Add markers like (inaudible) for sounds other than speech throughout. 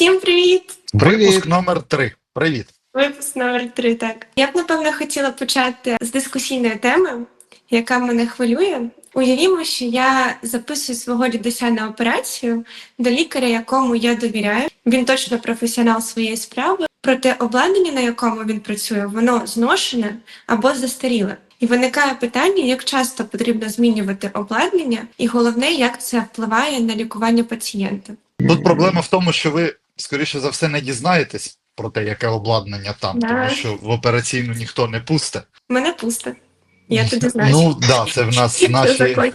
Всім привіт! Випуск номер 3. Привіт. Випуск номер 3 так. Я б напевно хотіла почати з дискусійної теми, яка мене хвилює. Уявімо, що я записую свого дідуся на операцію до лікаря, якому я довіряю. Він точно професіонал своєї справи. Проте обладнання, на якому він працює, воно зношене або застаріле. І виникає питання, як часто потрібно змінювати обладнання, і головне, як це впливає на лікування пацієнта. Тут проблема в тому, що ви, скоріше за все, не дізнаєтесь про те, яке обладнання там, Да. тому що в операційну ніхто не пусте. Мене пусто. Я тоді знаю. Ну так, да, це в нас (laughs) наші,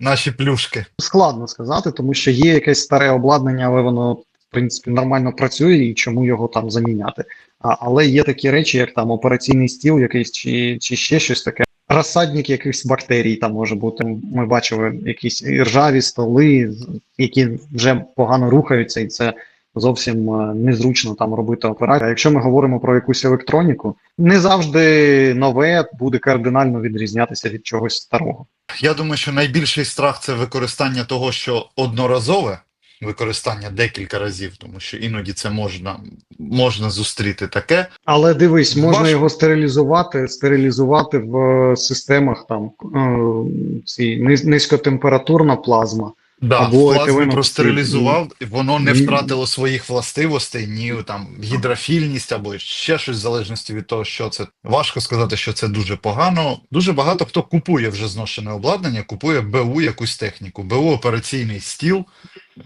наші плюшки. Складно сказати, тому що є якесь старе обладнання, але воно в принципі нормально працює і чому його там заміняти. А, але є такі речі, як там операційний стіл, якийсь чи, чи ще щось таке. Розсадник якихось бактерій там може бути. Ми бачили якісь ржаві столи, які вже погано рухаються, і це зовсім е, незручно там робити операцію. А якщо ми говоримо про якусь електроніку, не завжди нове буде кардинально відрізнятися від чогось старого. Я думаю, що найбільший страх це використання того, що одноразове використання декілька разів, тому що іноді це можна, можна зустріти таке. Але дивись, можна Ваш- його стерилізувати, стерилізувати в системах там е, ці низькотемпературна плазма. Да, Або в простерилізував, і воно не втратило своїх властивостей, ні там гідрофільність або ще щось в залежності від того, що це. Важко сказати, що це дуже погано. Дуже багато хто купує вже зношене обладнання, купує БУ якусь техніку, БУ операційний стіл,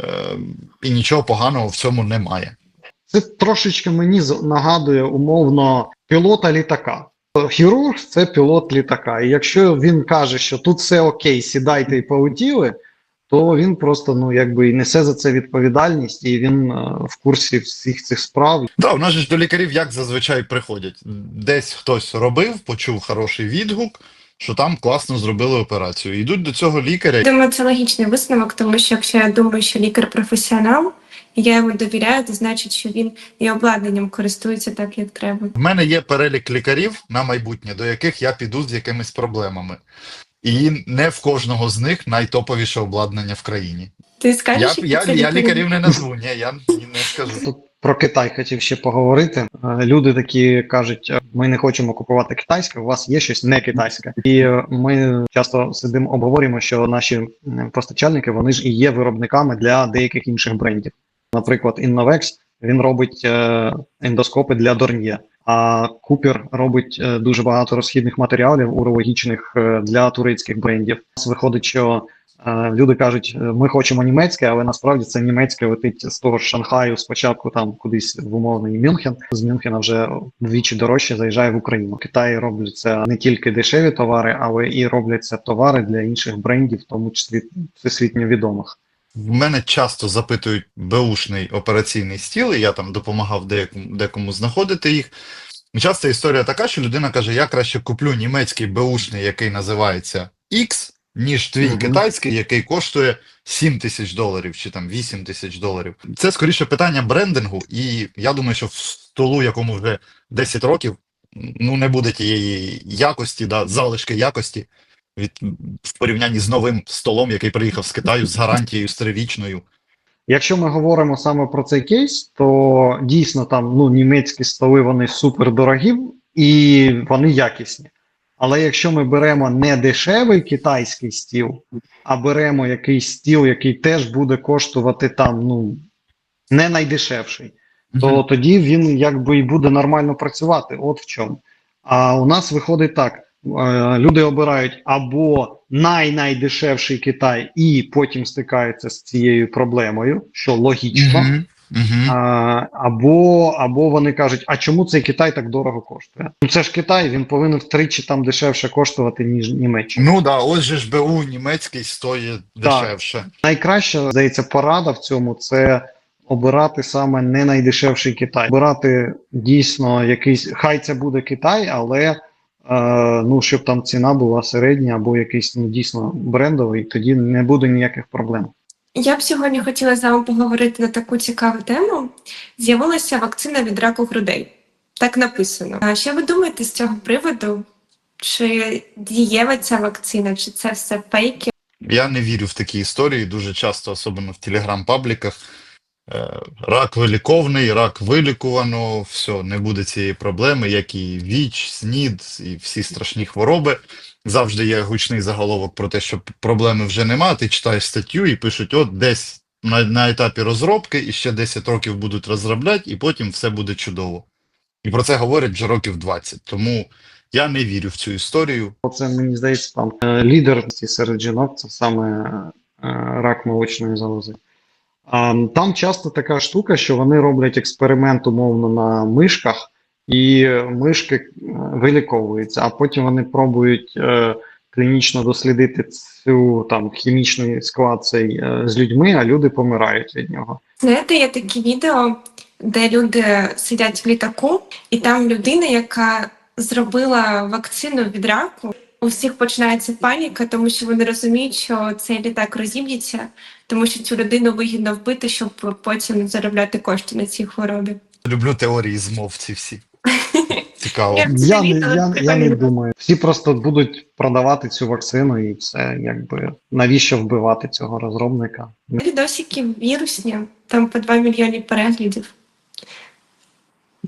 е, і нічого поганого в цьому немає. Це трошечки мені нагадує умовно пілота літака. Хірург це пілот літака. І якщо він каже, що тут все окей, сідайте і полетіли, то він просто ну якби і несе за це відповідальність, і він е, в курсі всіх цих справ. Так, у нас ж до лікарів як зазвичай приходять. Десь хтось робив, почув хороший відгук, що там класно зробили операцію. Йдуть до цього лікаря. Думаю, це логічний висновок, тому що якщо я думаю, що лікар професіонал, і я йому довіряю, то значить, що він і обладнанням користується так, як треба. В мене є перелік лікарів на майбутнє, до яких я піду з якимись проблемами. І не в кожного з них найтоповіше обладнання в країні. Ти скажеш, які я, я лікарів не назву, ні, я не скажу. Тут про Китай хотів ще поговорити. Е, Люди такі кажуть: «Е, ми не хочемо купувати китайське, у вас є щось не китайське. І е, ми часто сидимо, обговорюємо, що наші постачальники вони ж і є виробниками для деяких інших брендів. Наприклад, Innovex він робить ендоскопи для Dornier, а Купер робить е, дуже багато розхідних матеріалів урологічних е, для турецьких брендів. Виходить, що Е, Люди кажуть, ми хочемо німецьке, але насправді це німецьке летить з того ж Шанхаю спочатку там кудись в умовний Мюнхен. З Мюнхена вже вдвічі дорожче заїжджає в Україну. В Китаї робляться не тільки дешеві товари, але і робляться товари для інших брендів, в тому числі всесвітньо відомих. В мене часто запитують беушний операційний стіл, і я там допомагав деякому, декому знаходити їх. Часто історія така, що людина каже: я краще куплю німецький беушний, який називається X, ніж твій Мгм. китайський, який коштує 7 тисяч доларів чи там 8 тисяч доларів. Це скоріше питання брендингу, і я думаю, що в столу, якому вже 10 років, ну не буде тієї якості, да, залишки якості від в порівнянні з новим столом, який приїхав з Китаю з гарантією стрирічною. Якщо ми говоримо саме про цей кейс, то дійсно там ну німецькі столи вони супер дорогі і вони якісні. Але якщо ми беремо не дешевий китайський стіл, а беремо якийсь стіл, який теж буде коштувати там ну не найдешевший, то тоді він якби і буде нормально працювати. От в чому. А у нас виходить так: люди обирають або най-найдешевший Китай і потім стикаються з цією проблемою, що логічно. Мгм. А, або, або вони кажуть, а чому цей Китай так дорого коштує? Ну це ж Китай, він повинен втричі там дешевше коштувати, ніж Німеччина. Ну да, ось же ж БУ німецький стоїть дешевше. Найкраща, здається, порада в цьому це обирати саме не найдешевший Китай. Обирати дійсно якийсь, хай це буде Китай, але е, ну, щоб там ціна була середня або якийсь ну, дійсно брендовий, тоді не буде ніяких проблем. Я б сьогодні хотіла з вами поговорити на таку цікаву тему. З'явилася вакцина від раку грудей. Так написано. А що ви думаєте з цього приводу? Чи дієва ця вакцина, чи це все фейки? Я не вірю в такі історії. Дуже часто, особливо в телеграм-пабліках, рак виліковний, рак вилікувано, все, не буде цієї проблеми, як і ВІЧ, СНІД і всі страшні хвороби. Завжди є гучний заголовок про те, що проблеми вже нема. Ти читаєш статтю і пишуть: от десь на, на етапі розробки і ще 10 років будуть розробляти, і потім все буде чудово. І про це говорять вже років 20. Тому я не вірю в цю історію. Оце мені здається, там е, лідер серед жінок це саме е, рак молочної залози. Там часто така штука, що вони роблять експеримент умовно на мишках, і мишки е, виліковуються, а потім вони пробують е, клінічно дослідити цю там хімічний склад цей е, з людьми, а люди помирають від нього. Знаєте, є такі відео, де люди сидять в літаку, і там людина, яка зробила вакцину від раку. У всіх починається паніка, тому що вони розуміють, що цей літак розіб'ється, тому що цю людину вигідно вбити, щоб потім заробляти кошти на цій хворобі. Люблю теорії змов ці всі. (laughs) Цікаво. Я- Я не, я, я не думаю. Всі просто будуть продавати цю вакцину, і все якби навіщо вбивати цього розробника? Відосики вірусні, там по 2 мільйони переглядів.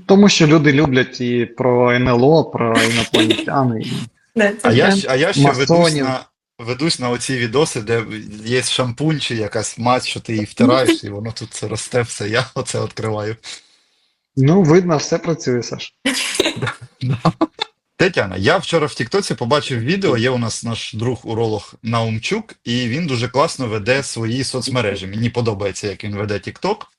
Тому що люди люблять і про НЛО, про інопланетяни. І- Да, це А я, а я ще ведусь на, ведусь на оці відоси, де є шампунь чи якась мазь, що ти її втираєш, і воно тут це росте все. Я оце відкриваю. Ну, видно, все працює, Саш. Тетяна, я вчора в Тіктоці побачив відео. Є у нас наш друг уролог Наумчук, і він дуже класно веде свої соцмережі. Мені подобається, як він веде Тікток.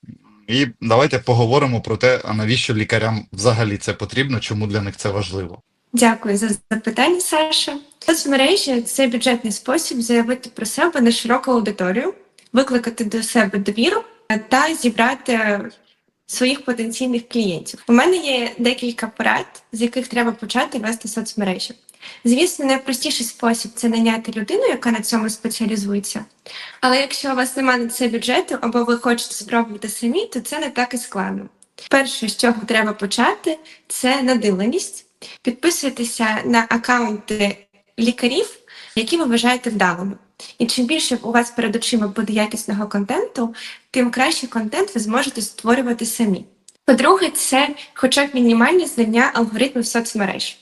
І давайте поговоримо про те, а навіщо лікарям взагалі це потрібно, чому для них це важливо. Дякую за запитання, Саша. Соцмережі це бюджетний спосіб заявити про себе на широку аудиторію, викликати до себе довіру та зібрати своїх потенційних клієнтів. У мене є декілька порад, з яких треба почати вести соцмережі. Звісно, найпростіший спосіб це найняти людину, яка на цьому спеціалізується. Але якщо у вас немає на це бюджету або ви хочете спробувати самі, то це не так і складно. Перше, з чого треба почати, це надивленість. Підписуйтеся на акаунти лікарів, які ви вважаєте вдалими. І чим більше у вас перед очима буде якісного контенту, тим кращий контент ви зможете створювати самі. По-друге, це хоча б мінімальні знання алгоритмів соцмереж.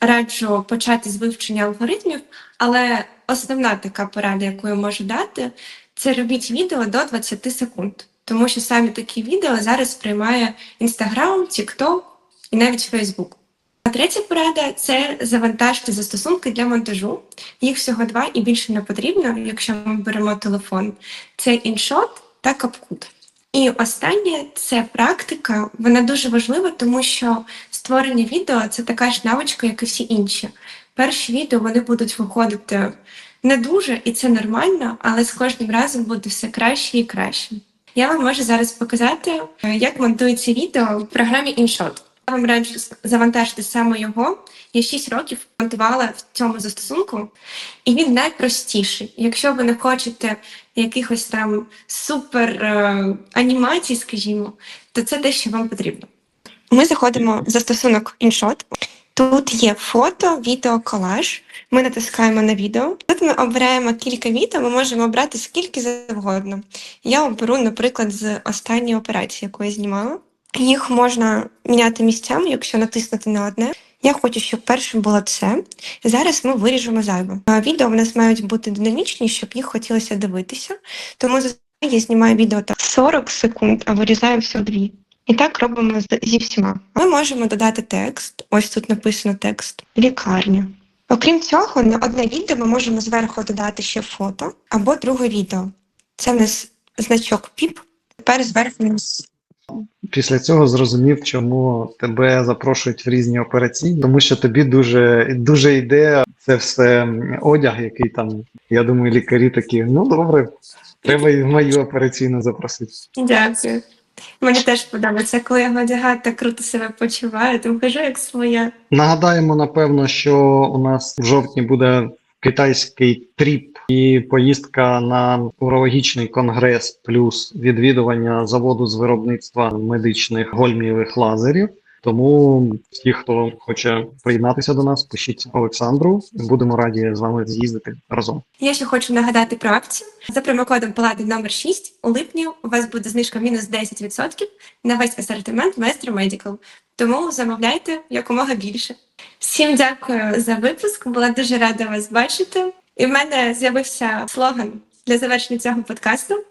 Раджу почати з вивчення алгоритмів, але основна така порада, яку я можу дати, це робіть відео до 20 секунд. Тому що саме такі відео зараз сприймає Instagram, TikTok і навіть Facebook. А третя порада це завантажити застосунки для монтажу. Їх всього два і більше не потрібно, якщо ми беремо телефон. Це InShot та CapCut. І останнє це практика. Вона дуже важлива, тому що створення відео це така ж навичка, як і всі інші. Перші відео вони будуть виходити не дуже, і це нормально, але з кожним разом буде все краще і краще. Я вам можу зараз показати, е, як монтується відео в програмі InShot. Я вам раджу завантажити саме його. Я 6 років монтувала в цьому застосунку, і він найпростіший. Якщо ви не хочете якихось там супер е, анімацій, скажімо, то це те, що вам потрібно. Ми заходимо в застосунок InShot. Тут є фото, відео, колаж. Ми натискаємо на відео. Тут ми обираємо кілька відео, ми можемо обрати скільки завгодно. Я оберу, наприклад, з останньої операції, яку я знімала. Їх можна міняти місцями, якщо натиснути на одне. Я хочу, щоб першим було це. Зараз ми виріжемо зайве. Відео в нас мають бути динамічні, щоб їх хотілося дивитися. Тому я знімаю відео так 40 секунд, а вирізаю все дві. І так робимо зі всіма. Ми можемо додати текст. Ось тут написано текст лікарня. Окрім цього, на одне відео ми можемо зверху додати ще фото або друге відео. Це в нас значок піп. Тепер зверху нас Після цього зрозумів, чому тебе запрошують в різні операційні, тому що тобі дуже дуже йде це все одяг, який там. Я думаю, лікарі такі, ну добре, треба і в мою операційну запросити. Дякую. Мені теж подобається, коли я одягаю, так круто себе почуваю, тому кажу, як своя. Нагадаємо, напевно, що у нас в жовтні буде китайський тріп і поїздка на урологічний конгрес, плюс відвідування заводу з виробництва медичних гольмієвих лазерів. Тому всі, хто хоче приєднатися до нас, пишіть Олександру. Будемо раді з вами з'їздити разом. Я ще хочу нагадати про акцію. За промокодом Паладин номер 6 у липні у вас буде знижка мінус 10% на весь асортимент Maestro Medical. Тому замовляйте якомога більше. Всім дякую за випуск. Була дуже рада вас бачити. І в мене з'явився слоган для завершення цього подкасту.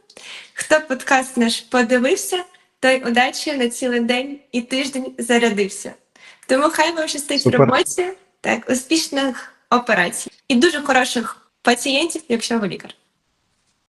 Хто подкаст наш подивився, той удачі на цілий день і тиждень зарядився. Тому хай вам щастить в роботі, так, успішних операцій і дуже хороших пацієнтів, якщо ви лікар.